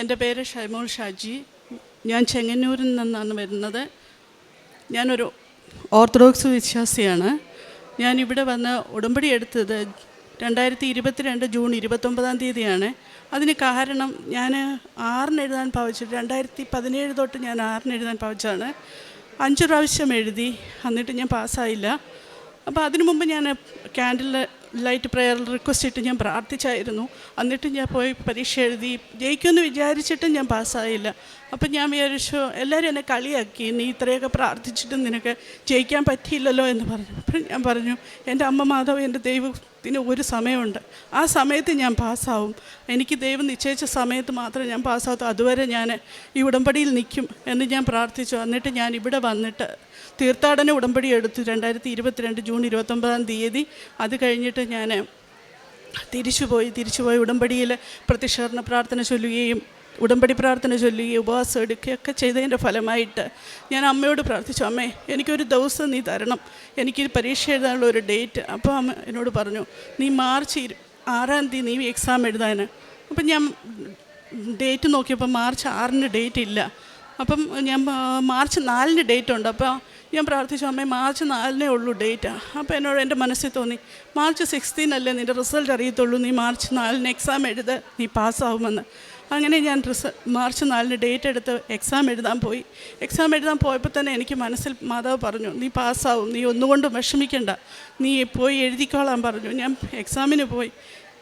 എന്റെ പേര് ഷൈമോൾ ഷാജി. ഞാൻ ചെങ്ങന്നൂരിൽ നിന്നാണ് വരുന്നത്. ഞാനൊരു ഓർത്തഡോക്സ് വിശ്വാസിയാണ്. ഞാൻ ഇവിടെ വന്ന് ഉടമ്പടി എടുത്തത് രണ്ടായിരത്തി ഇരുപത്തിരണ്ട് ജൂൺ ഇരുപത്തൊമ്പതാം തീയതിയാണ്. അതിന് കാരണം ഞാൻ ആറിന് എഴുതാൻ പാവിച്ചു രണ്ടായിരത്തി പതിനേഴ് തൊട്ട് ഞാൻ ആറിന് എഴുതാൻ പാവിച്ചാണ് അഞ്ച് പ്രാവശ്യം എഴുതി. എന്നിട്ട് ഞാൻ പാസ്സായില്ല. അപ്പോൾ അതിനു മുമ്പ് ഞാൻ ക്യാൻഡിൽ ലൈറ്റ് പ്രെയർ റിക്വസ്റ്റ് ഇട്ട് ഞാൻ പ്രാർത്ഥിച്ചായിരുന്നു. എന്നിട്ട് ഞാൻ പോയി പരീക്ഷ എഴുതി. ജയിക്കുമെന്ന് വിചാരിച്ചിട്ടും ഞാൻ പാസ്സായില്ല. അപ്പം ഞാൻ വിചാരിച്ചു എല്ലാവരും എന്നെ കളിയാക്കി. നീ ഇത്രയൊക്കെ പ്രാർത്ഥിച്ചിട്ടും നിനക്ക് ജയിക്കാൻ പറ്റിയില്ലല്ലോ എന്ന് പറഞ്ഞു. അപ്പം ഞാൻ പറഞ്ഞു എന്റെ അമ്മ മാധവ് എന്റെ ദൈവത്തിന് ഒരു സമയമുണ്ട്. ആ സമയത്ത് ഞാൻ പാസ്സാവും. എനിക്ക് ദൈവം നിശ്ചയിച്ച സമയത്ത് മാത്രമേ ഞാൻ പാസ്സാകത്തൂ അതുവരെ ഞാൻ ഈ ഉടമ്പടിയിൽ നിൽക്കും എന്ന് ഞാൻ പ്രാർത്ഥിച്ചു. എന്നിട്ട് ഞാൻ ഇവിടെ വന്നിട്ട് തീർത്ഥാടന ഉടമ്പടി എടുത്തു. രണ്ടായിരത്തി ഇരുപത്തിരണ്ട് ജൂൺ ഇരുപത്തൊമ്പതാം തീയതി. അത് കഴിഞ്ഞിട്ട് ഞാൻ തിരിച്ചുപോയി. തിരിച്ചുപോയി ഉടമ്പടിയിൽ പ്രതിഷേധന പ്രാർത്ഥന ചൊല്ലുകയും ഉടമ്പടി പ്രാർത്ഥന ചൊല്ലി ഉപവാസം എടുക്കുകയൊക്കെ ചെയ്തതിന്റെ ഫലമായിട്ട് ഞാൻ അമ്മയോട് പ്രാർത്ഥിച്ചു അമ്മേ എനിക്കൊരു ദിവസം നീ തരണം. എനിക്ക് പരീക്ഷ എഴുതാനുള്ള ഒരു ഡേറ്റ്. അപ്പോൾ അമ്മ എന്നോട് പറഞ്ഞു നീ മാർച്ച് ആറാം തീയതി നീ എക്സാം എഴുതാൻ അപ്പം ഞാൻ ഡേറ്റ് നോക്കിയപ്പോൾ മാർച്ച് ആറിന് ഡേറ്റ് ഇല്ല. അപ്പം ഞാൻ മാർച്ച് നാലിന് ഡേറ്റ് ഉണ്ട്. അപ്പോൾ ഞാൻ പ്രാർത്ഥിച്ചു അമ്മേ മാർച്ച് നാലിനേ ഉള്ളൂ ഡേറ്റ്. അപ്പോൾ എന്നോട് എന്റെ മനസ്സിൽ തോന്നി മാർച്ച് സിക്സ്റ്റീൻ അല്ലേ നിന്റെ റിസൾട്ട് അറിയത്തുള്ളൂ. നീ മാർച്ച് നാലിന് എക്സാം എഴുത് നീ പാസ്സാവുമെന്ന്. അങ്ങനെ ഞാൻ റിസ മാർച്ച് നാലിന് ഡേറ്റ് എടുത്ത് എക്സാം എഴുതാൻ പോയി. എക്സാം എഴുതാൻ പോയപ്പോൾ തന്നെ എനിക്ക് മനസ്സിൽ മാതാവ് പറഞ്ഞു നീ പാസ്സാവും നീ ഒന്നുകൊണ്ടും വിഷമിക്കണ്ട. നീ പോയി എഴുതിക്കോളാൻ പറഞ്ഞു. ഞാൻ എക്സാമിന് പോയി.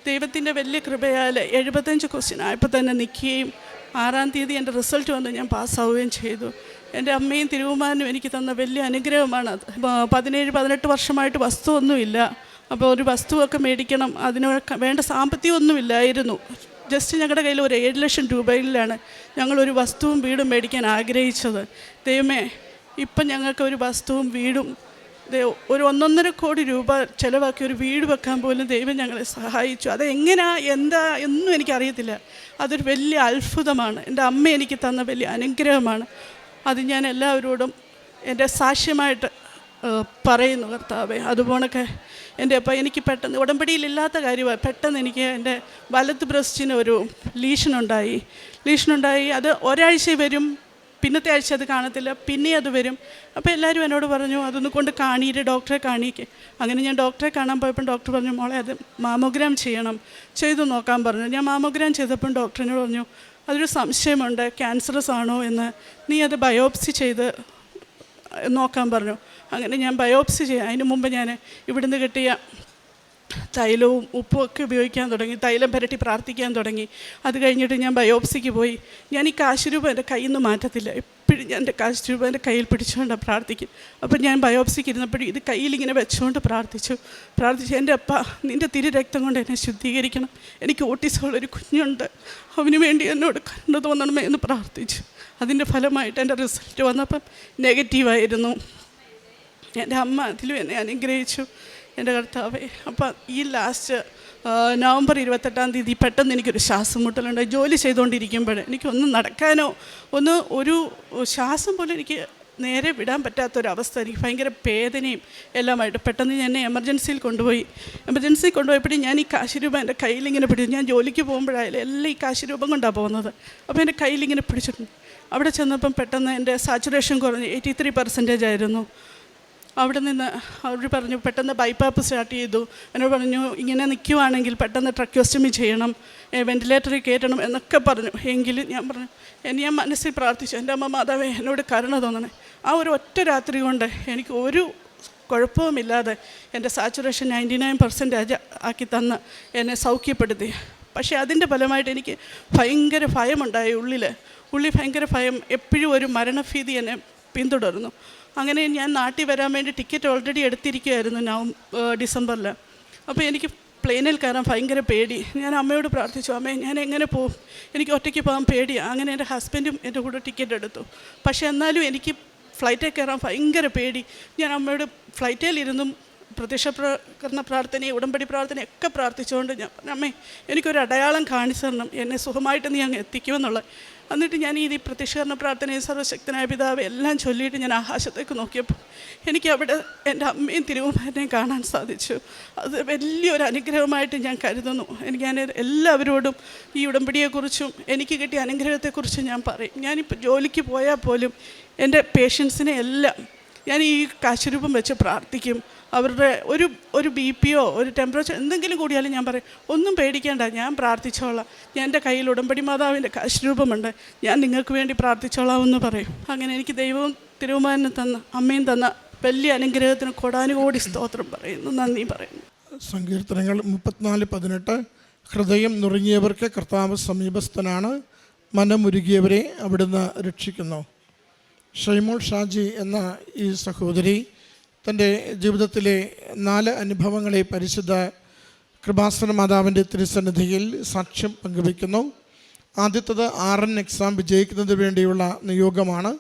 ദൈവത്തിന്റെ വലിയ കൃപയാൽ എഴുപത്തഞ്ച് ക്വസ്റ്റ്യൻ ആയപ്പോൾ തന്നെ നിൽക്കുകയും ആറാം തീയതി എന്റെ റിസൾട്ട് വന്ന് ഞാൻ പാസ്സാവുകയും ചെയ്തു. എന്റെ അമ്മയും തിരുവുമാനും എനിക്ക് തന്ന വലിയ അനുഗ്രഹമാണ് പതിനേഴ് പതിനെട്ട് വർഷമായിട്ട് വസ്തുവൊന്നുമില്ല. അപ്പോൾ ഒരു വസ്തുവൊക്കെ മേടിക്കണം അതിനൊക്കെ വേണ്ട സാമ്പത്തികമൊന്നുമില്ലായിരുന്നു. ജസ്റ്റ് ഞങ്ങളുടെ കയ്യിൽ ഒരു ഏഴ് ലക്ഷം രൂപയിലാണ് ഞങ്ങളൊരു വസ്തുവും വീടും മേടിക്കാൻ ആഗ്രഹിച്ചത്. ദൈവമേ ഇപ്പം ഞങ്ങൾക്ക് ഒരു വസ്തുവും വീടും ഒരു ഒന്നൊന്നര കോടി രൂപ ചിലവാക്കി ഒരു വീട് വെക്കാൻ പോലും ദൈവം ഞങ്ങളെ സഹായിച്ചു. അത് എങ്ങനെയാ എന്താ എന്നും എനിക്കറിയത്തില്ല. അതൊരു വലിയ അത്ഭുതമാണ്. എന്റെ അമ്മ എനിക്ക് തന്ന വലിയ അനുഗ്രഹമാണ്. അത് ഞാൻ എല്ലാവരോടും എന്റെ സാക്ഷ്യമായിട്ട് പറയുന്നു കർത്താവെ അതുപോണൊക്കെ എന്റെ അപ്പം എനിക്ക് പെട്ടെന്ന് ഉടമ്പടിയിലില്ലാത്ത കാര്യമാണ്. പെട്ടെന്ന് എനിക്ക് എന്റെ വലത്ത് ബ്രസ്റ്റിന് ഒരു ലീഷനുണ്ടായി. ലീഷനുണ്ടായി അത് ഒരാഴ്ച വരും പിന്നത്തെ ആഴ്ച അത് കാണത്തില്ല പിന്നെ അത് വരും. അപ്പോൾ എല്ലാവരും എന്നോട് പറഞ്ഞു അതൊന്ന് കൊണ്ട് കാണിയിട്ട് ഡോക്ടറെ കാണിക്ക് അങ്ങനെ ഞാൻ ഡോക്ടറെ കാണാൻ പോയപ്പോൾ ഡോക്ടർ പറഞ്ഞു മോളെ അത് മാമോഗ്രാം ചെയ്യണം. ചെയ്തു നോക്കാൻ പറഞ്ഞു. ഞാൻ മാമോഗ്രാം ചെയ്തപ്പം ഡോക്ടറിനോട് പറഞ്ഞു അതൊരു സംശയമുണ്ട് ക്യാൻസറസ് ആണോ എന്ന്. നീ അത് ബയോപ്സി ചെയ്ത് നോക്കാൻ പറഞ്ഞു. അങ്ങനെ ഞാൻ ബയോപ്സി ചെയ്യാം. അതിന് മുമ്പ് ഞാൻ ഇവിടുന്ന് കിട്ടിയ തൈലവും ഉപ്പും ഒക്കെ ഉപയോഗിക്കാൻ തുടങ്ങി. തൈലം പുരട്ടി പ്രാർത്ഥിക്കാൻ തുടങ്ങി. അത് കഴിഞ്ഞിട്ട് ഞാൻ ബയോപ്സിക്ക് പോയി. ഞാൻ ഈ കാശ് രൂപ എന്റെ കയ്യിൽ നിന്ന് മാറ്റത്തില്ല. എപ്പോഴും ഞാൻ എന്റെ കാശ് രൂപ എന്റെ കയ്യിൽ പിടിച്ചുകൊണ്ടാണ് പ്രാർത്ഥിക്കും. അപ്പം ഞാൻ ബയോപ്സിക്ക് ഇരുന്നപ്പോഴും ഇത് കയ്യിലിങ്ങനെ വെച്ചുകൊണ്ട് പ്രാർത്ഥിച്ചു. പ്രാർത്ഥിച്ചു എന്റെ അപ്പ നിന്റെ തിരു രക്തം കൊണ്ട് എന്നെ ശുദ്ധീകരിക്കണം. എനിക്ക് ഓട്ടിസമുള്ളൊരു കുഞ്ഞുണ്ട്. അവന് വേണ്ടി എന്നോട് കണ്ടു തോന്നണമേ എന്ന് പ്രാർത്ഥിച്ചു. അതിന്റെ ഫലമായിട്ട് എന്റെ റിസൾട്ട് വന്നപ്പം നെഗറ്റീവായിരുന്നു. എന്റെ അമ്മ അതിലും എന്നെ അനുഗ്രഹിച്ചു. എന്റെ കർത്താവെ അപ്പം ഈ ലാസ്റ്റ് നവംബർ ഇരുപത്തെട്ടാം തീയതി പെട്ടെന്ന് എനിക്കൊരു ശ്വാസം മുട്ടലുണ്ടായി ജോലി ചെയ്തുകൊണ്ടിരിക്കുമ്പോൾ എനിക്കൊന്നും നടക്കാനോ ഒന്ന് ഒരു ശ്വാസം പോലും എനിക്ക് നേരെ വിടാൻ പറ്റാത്തൊരവസ്ഥ. എനിക്ക് ഭയങ്കര വേദനയും എല്ലാമായിട്ട് പെട്ടെന്ന് എന്നെ എമർജൻസിയിൽ കൊണ്ടുപോയി. എമർജൻസിയിൽ കൊണ്ടുപോയപ്പോൾ ഞാൻ ഈ കാശ് രൂപ എന്റെ കയ്യിലിങ്ങനെ പിടിച്ചു. ഞാൻ ജോലിക്ക് പോകുമ്പോഴായാലും എല്ലാം ഈ കാശിരൂപം കൊണ്ടാണ് പോകുന്നത്. അപ്പോൾ എന്റെ കയ്യിലിങ്ങനെ പിടിച്ചിട്ടുണ്ട്. അവിടെ ചെന്നപ്പം പെട്ടെന്ന് എന്റെ സാച്ചുറേഷൻ കുറഞ്ഞ് എയ്റ്റി ത്രീ പെർസെന്റേജ് ആയിരുന്നു. അവിടെ നിന്ന് അവർ പറഞ്ഞു പെട്ടെന്ന് ബൈപ്പാപ്പ് സ്റ്റാർട്ട് ചെയ്തു. എന്നോട് പറഞ്ഞു ഇങ്ങനെ നിൽക്കുവാണെങ്കിൽ പെട്ടെന്ന് ട്രക്യോസ്റ്റമി ചെയ്യണം വെന്റിലേറ്ററിൽ കയറ്റണം എന്നൊക്കെ പറഞ്ഞു. എങ്കിലും ഞാൻ പറഞ്ഞു എന്നെ ഞാൻ മനസ്സിൽ പ്രാർത്ഥിച്ചു എന്റെ അമ്മ മാതാവേ എന്നോട് കരുണ തോന്നണേ. ആ ഒരു ഒറ്റ രാത്രി കൊണ്ട് എനിക്ക് ഒരു കുഴപ്പവുമില്ലാതെ എന്റെ സാച്ചുറേഷൻ നയന്റി നയൻ പെർസെന്റേജ് ആക്കി തന്ന് എന്നെ സൗഖ്യപ്പെടുത്തി. പക്ഷേ അതിന്റെ ഫലമായിട്ട് എനിക്ക് ഭയങ്കര ഭയമുണ്ടായി ഉള്ളിൽ ഉള്ളിൽ ഭയങ്കര ഭയം. എപ്പോഴും ഒരു മരണഭീതി എന്നെ പിന്തുടർന്നു. അങ്ങനെ ഞാൻ നാട്ടിൽ വരാൻ വേണ്ടി ടിക്കറ്റ് ഓൾറെഡി എടുത്തിരിക്കുമായിരുന്നു നവംബർ ഡിസംബറിൽ അപ്പോൾ എനിക്ക് പ്ലെയിനിൽ കയറാൻ ഭയങ്കര പേടി. ഞാൻ അമ്മയോട് പ്രാർത്ഥിച്ചു അമ്മേ ഞാൻ എങ്ങനെ പോകും എനിക്ക് ഒറ്റയ്ക്ക് പോകാൻ പേടിയാണ് അങ്ങനെ എന്റെ ഹസ്ബൻഡും എന്റെ കൂടെ ടിക്കറ്റ് എടുത്തു. പക്ഷേ എന്നാലും എനിക്ക് ഫ്ലൈറ്റിൽ കയറാൻ ഭയങ്കര പേടി. ഞാൻ അമ്മയോട് ഫ്ലൈറ്റിലിരുന്നും പ്രത്യക്ഷപ്രകരണ പ്രാർത്ഥനയും ഉടമ്പടി പ്രാർത്ഥനയും ഒക്കെ പ്രാർത്ഥിച്ചുകൊണ്ട് ഞാൻ അമ്മേ എനിക്കൊരു അടയാളം കാണിച്ചു തരണം. എന്നെ സുഖമായിട്ട് നീ അങ്ങ് എത്തിക്കുമെന്നുള്ള എന്നിട്ട് ഞാൻ ഈ പ്രത്യക്ഷകരണ പ്രാർത്ഥനയും സർവശക്തനായ പിതാവ് എല്ലാം ചൊല്ലിയിട്ട് ഞാൻ ആകാശത്തേക്ക് നോക്കിയപ്പോൾ എനിക്ക് അവിടെ എന്റെ അമ്മയും തിരുവുമാരനെയും കാണാൻ സാധിച്ചു. അത് വലിയൊരു അനുഗ്രഹമായിട്ട് ഞാൻ കരുതുന്നു. എനിക്ക് ഞാൻ എല്ലാവരോടും ഈ ഉടമ്പടിയെക്കുറിച്ചും എനിക്ക് കിട്ടിയ അനുഗ്രഹത്തെക്കുറിച്ചും ഞാൻ പറയും. ഞാനിപ്പോൾ ജോലിക്ക് പോയാൽ പോലും എന്റെ പേഷ്യൻസിനെ എല്ലാം ഞാൻ ഈ കാശുരൂപം വെച്ച് പ്രാർത്ഥിക്കും. അവരുടെ ഒരു ഒരു ബി പിയോ ഒരു ടെമ്പറേച്ചർ എന്തെങ്കിലും കൂടിയാലും ഞാൻ പറയും ഒന്നും പേടിക്കേണ്ട ഞാൻ പ്രാർത്ഥിച്ചോളാം. ഞാൻ എന്റെ കയ്യിൽ ഉടമ്പടി മാതാവിന്റെ കാശ്രൂപമുണ്ട്. ഞാൻ നിങ്ങൾക്ക് വേണ്ടി പ്രാർത്ഥിച്ചോളാം എന്ന് പറയും. അങ്ങനെ എനിക്ക് ദൈവവും തിരുവുമാനും തന്ന അമ്മയും തന്ന വലിയ അനുഗ്രഹത്തിന് കൊടാനുകോടി സ്തോത്രം പറയുന്നു. നന്ദി പറയുന്നു. സങ്കീർത്തനങ്ങൾ മുപ്പത്തിനാല് പതിനെട്ട്. ഹൃദയം നുറുങ്ങിയവർക്ക് കർത്താവ് സമീപസ്ഥനാണ്. മനമുരുകിയവരെ അവിടുന്ന് രക്ഷിക്കുന്നു. ഷൈമോൾ ഷാജി എന്ന ഈ സഹോദരി തന്റെ ജീവിതത്തിലെ നാല് അനുഭവങ്ങളെ പരിശുദ്ധ കൃപാസന മാതാവിന്റെ തിരുസന്നിധിയിൽ സാക്ഷ്യം പങ്കുവയ്ക്കുന്നു. ആദ്യത്തത് ആർ എൻ എക്സാം വിജയിക്കുന്നതിന് വേണ്ടിയുള്ള നിയോഗമാണ്.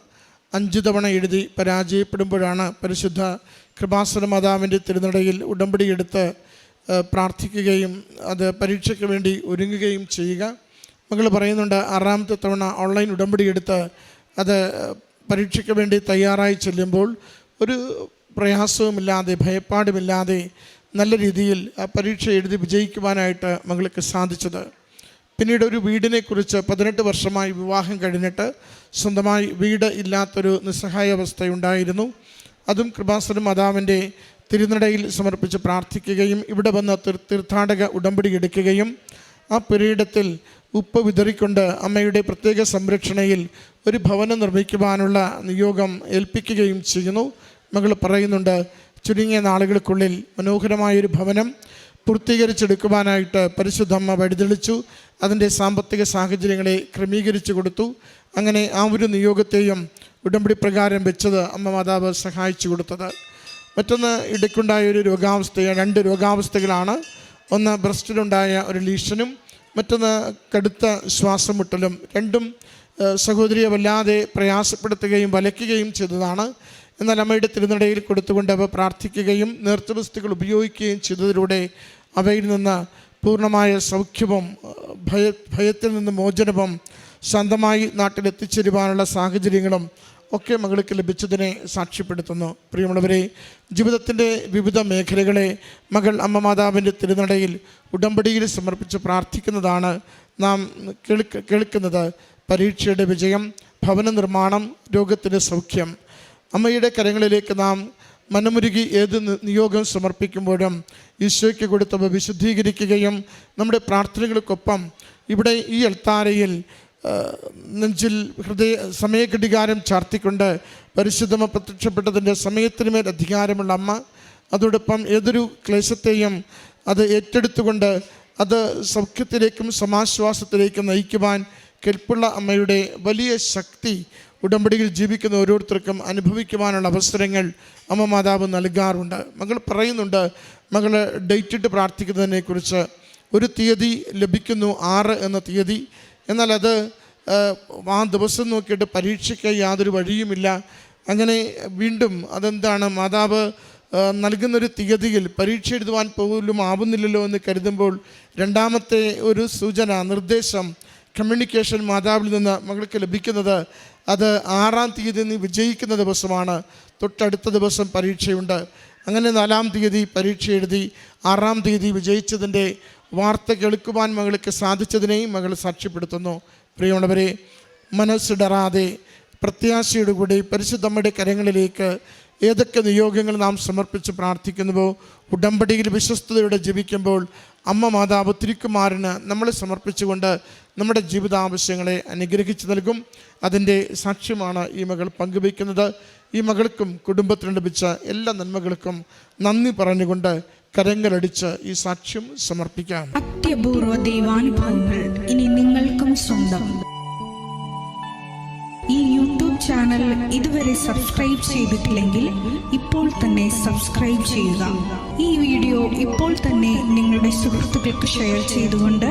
അഞ്ച് തവണ എഴുതി പരാജയപ്പെടുമ്പോഴാണ് പരിശുദ്ധ കൃപാസന മാതാവിന്റെ തിരുനടയിൽ ഉടമ്പടിയെടുത്ത് പ്രാർത്ഥിക്കുകയും അത് പരീക്ഷയ്ക്ക് വേണ്ടി ഒരുങ്ങുകയും ചെയ്യുക. മകൾ പറയുന്നുണ്ട് ആറാമത്തെ തവണ ഓൺലൈൻ ഉടമ്പടി എടുത്ത് അത് പരീക്ഷയ്ക്ക് വേണ്ടി തയ്യാറായി ചെല്ലുമ്പോൾ ഒരു പ്രയാസവുമില്ലാതെ ഭയപ്പാടുമില്ലാതെ നല്ല രീതിയിൽ ആ പരീക്ഷ എഴുതി വിജയിക്കുവാനായിട്ട് മകൾക്ക് സാധിച്ചത്. പിന്നീട് ഒരു വീടിനെക്കുറിച്ച് പതിനെട്ട് വർഷമായി വിവാഹം കഴിഞ്ഞിട്ട് സ്വന്തമായി വീട് ഇല്ലാത്തൊരു നിസ്സഹായ അവസ്ഥയുണ്ടായിരുന്നു. അതും കൃപാസന മാതാവിന്റെ തിരുനടയിൽ സമർപ്പിച്ച് പ്രാർത്ഥിക്കുകയും ഇവിടെ വന്ന തീർ- തീർത്ഥാടക ഉടമ്പടി എടുക്കുകയും ആ പുരയിടത്തിൽ ഉപ്പ് വിതറിക്കൊണ്ട് അമ്മയുടെ പ്രത്യേക സംരക്ഷണയിൽ ഒരു ഭവനം നിർമ്മിക്കുവാനുള്ള നിയോഗം ഏൽപ്പിക്കുകയും ചെയ്യുന്നു. മകൾ പറയുന്നുണ്ട്. ചുരുങ്ങിയ നാളുകൾക്കുള്ളിൽ മനോഹരമായൊരു ഭവനം പൂർത്തീകരിച്ചെടുക്കുവാനായിട്ട് പരിശുദ്ധമ്മ വഴിതെളിച്ചു. അതിന്റെ സാമ്പത്തിക സാഹചര്യങ്ങളെ ക്രമീകരിച്ചു കൊടുത്തു. അങ്ങനെ ആ ഒരു നിയോഗത്തെയും ഉടമ്പടി പ്രകാരം വെച്ചത് അമ്മ മാതാവ് സഹായിച്ചു കൊടുത്തത്. മറ്റൊന്ന് ഇടയ്ക്കുണ്ടായ ഒരു രോഗാവസ്ഥ രണ്ട് രോഗാവസ്ഥകളാണ്. ഒന്ന് ബ്രസ്റ്റിലുണ്ടായ ഒരു ലീഷനും മറ്റൊന്ന് കടുത്ത ശ്വാസം മുട്ടലും രണ്ടും സഹോദരിയെ വല്ലാതെ പ്രയാസപ്പെടുത്തുകയും വലയ്ക്കുകയും ചെയ്തതാണ്. എന്നാൽ അമ്മയുടെ തിരുനടയിൽ കൊടുത്തുകൊണ്ട് അവ പ്രാർത്ഥിക്കുകയും നേർച്ചവസ്തുക്കൾ ഉപയോഗിക്കുകയും ചെയ്തതിലൂടെ അവയിൽ നിന്ന് പൂർണമായ സൗഖ്യവും ഭയ ഭയത്തിൽ നിന്ന് മോചനവും സ്വന്തമായി നാട്ടിലെത്തിച്ചേരുവാനുള്ള സാഹചര്യങ്ങളും ഒക്കെ മകൾക്ക് ലഭിച്ചതിനെ സാക്ഷ്യപ്പെടുത്തുന്നു. പ്രിയമുള്ളവരെ ജീവിതത്തിന്റെ വിവിധ മേഖലകളെ മകൾ അമ്മ മാതാവിന്റെ തിരുനടയിൽ ഉടമ്പടിയിൽ സമർപ്പിച്ച് പ്രാർത്ഥിക്കുന്നതാണ് നാം കേൾക്ക കേൾക്കുന്നത്. പരീക്ഷയുടെ വിജയം ഭവന നിർമ്മാണം രോഗത്തിന്റെ സൗഖ്യം അമ്മയുടെ കരങ്ങളിലേക്ക് നാം മനമുരുകി ഏത് നിയോഗം സമർപ്പിക്കുമ്പോഴും ഈശോയ്ക്ക് കൊടുത്തവ വിശുദ്ധീകരിക്കുകയും നമ്മുടെ പ്രാർത്ഥനകൾക്കൊപ്പം ഇവിടെ ഈ അൾത്താരയിൽ നെഞ്ചിൽ ഹൃദയ സമയഘടികാരം ചാർത്തിക്കൊണ്ട് പരിശുദ്ധമ പ്രത്യക്ഷപ്പെട്ടതിന്റെ സമയത്തിന് അധികാരമുള്ള അമ്മ അതോടൊപ്പം ഏതൊരു ക്ലേശത്തെയും അത് ഏറ്റെടുത്തുകൊണ്ട് അത് സൗഖ്യത്തിലേക്കും സമാശ്വാസത്തിലേക്കും നയിക്കുവാൻ കെൽപ്പുള്ള അമ്മയുടെ വലിയ ശക്തി ഉടമ്പടിയിൽ ജീവിക്കുന്ന ഓരോരുത്തർക്കും അനുഭവിക്കുവാനുള്ള അവസരങ്ങൾ അമ്മ മാതാവ് നൽകാറുണ്ട്. മകൾ പറയുന്നുണ്ട് മകൾ ഡേറ്റ് ഇട്ട് പ്രാർത്ഥിക്കുന്നതിനെക്കുറിച്ച് ഒരു തീയതി ലഭിക്കുന്നു ആറ് എന്ന തീയതി. എന്നാൽ അത് ആ, ദിവസം നോക്കിയിട്ട് പരീക്ഷയ്ക്ക് യാതൊരു വഴിയുമില്ല. അങ്ങനെ വീണ്ടും അതെന്താണ് മാതാവ് നൽകുന്നൊരു തീയതിയിൽ പരീക്ഷ എഴുതുവാൻ പോലും ആവുന്നില്ലല്ലോ എന്ന് കരുതുമ്പോൾ രണ്ടാമത്തെ ഒരു സൂചന നിർദ്ദേശം കമ്മ്യൂണിക്കേഷൻ മാതാവിൽ നിന്ന് മകൾക്ക് ലഭിക്കുന്നത് അത് ആറാം തീയതി നീ വിജയിക്കുന്ന ദിവസമാണ്. തൊട്ടടുത്ത ദിവസം പരീക്ഷയുണ്ട്. അങ്ങനെ നാലാം തീയതി പരീക്ഷ എഴുതി ആറാം തീയതി വിജയിച്ചതിന്റെ വാർത്ത കേൾക്കുവാൻ മകൾക്ക് സാധിച്ചതിനെയും മകൾ സാക്ഷ്യപ്പെടുത്തുന്നു. പ്രിയമുള്ളവരെ മനസ്സിടറാതെ പ്രത്യാശയുടെ കൂടി പരിശുദ്ധമ്മയുടെ കരങ്ങളിലേക്ക് ഏതൊക്കെ നിയോഗങ്ങൾ നാം സമർപ്പിച്ച് പ്രാർത്ഥിക്കുന്നുവോ ഉടമ്പടിയിൽ വിശ്വസ്തയോടെ ജപിക്കുമ്പോൾ അമ്മ മാതാവ് തിരുക്കുമാരന് നമ്മളെ സമർപ്പിച്ചുകൊണ്ട് നമ്മുടെ ജീവിതാവശ്യങ്ങളെ അനുഗ്രഹിച്ചു നൽകും. അതിന്റെ സാക്ഷ്യമാണ് ഈ മകൾ പങ്കുവയ്ക്കുന്നത്. ഈ മകൾക്കും കുടുംബത്തിന് ലഭിച്ച എല്ലാ നന്മകൾക്കും നന്ദി പറഞ്ഞുകൊണ്ട് കരങ്ങളടിച്ച് ഈ സാക്ഷ്യം സമർപ്പിക്കാം. അത്യപൂർവ ദൈവാനുഭവങ്ങൾ ഇനി നിങ്ങൾക്കും സ്വന്തം. ഈ യൂട്യൂബ് ചാനൽ ഇതുവരെ സബ്സ്ക്രൈബ് ചെയ്തിട്ടില്ലെങ്കിൽ ഇപ്പോൾ തന്നെ സബ്സ്ക്രൈബ് ചെയ്യുക. ഈ വീഡിയോ ഇപ്പോൾ തന്നെ നിങ്ങളുടെ സുഹൃത്തുക്കൾക്ക് ഷെയർ ചെയ്തുകൊണ്ട്